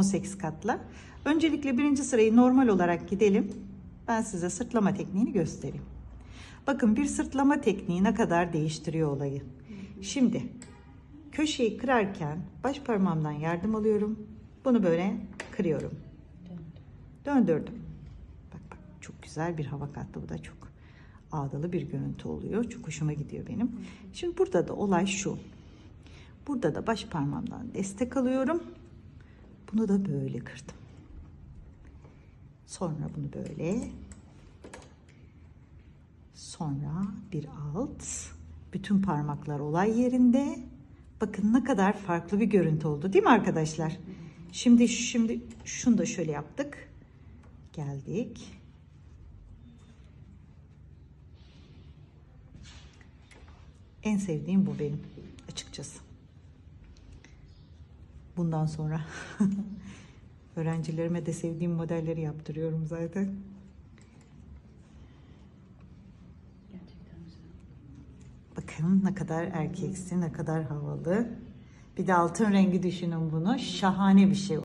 18 katla. Öncelikle birinci sırayı normal olarak gidelim. Ben size sırtlama tekniğini göstereyim. Bakın bir sırtlama tekniği ne kadar değiştiriyor olayı. Şimdi köşeyi kırarken baş parmağımdan yardım alıyorum. Bunu böyle kırıyorum. Döndürdüm. Bak bak çok güzel bir hava kattı. Bu da çok ağdalı bir görüntü oluyor. Çok hoşuma gidiyor benim. Şimdi burada da olay şu. Burada da baş parmağımdan destek alıyorum. Bunu da böyle kırdım. Sonra bunu böyle. Sonra bir alt. Bütün parmaklar olay yerinde. Bakın ne kadar farklı bir görüntü oldu değil mi arkadaşlar? Şimdi şimdi şunu da şöyle yaptık. Geldik. En sevdiğim bu benim açıkçası. Bundan sonra öğrencilerime de sevdiğim modelleri yaptırıyorum zaten. Bakın ne kadar erkeksi, ne kadar havalı. Bir de altın rengi düşünün bunu. Şahane bir şey.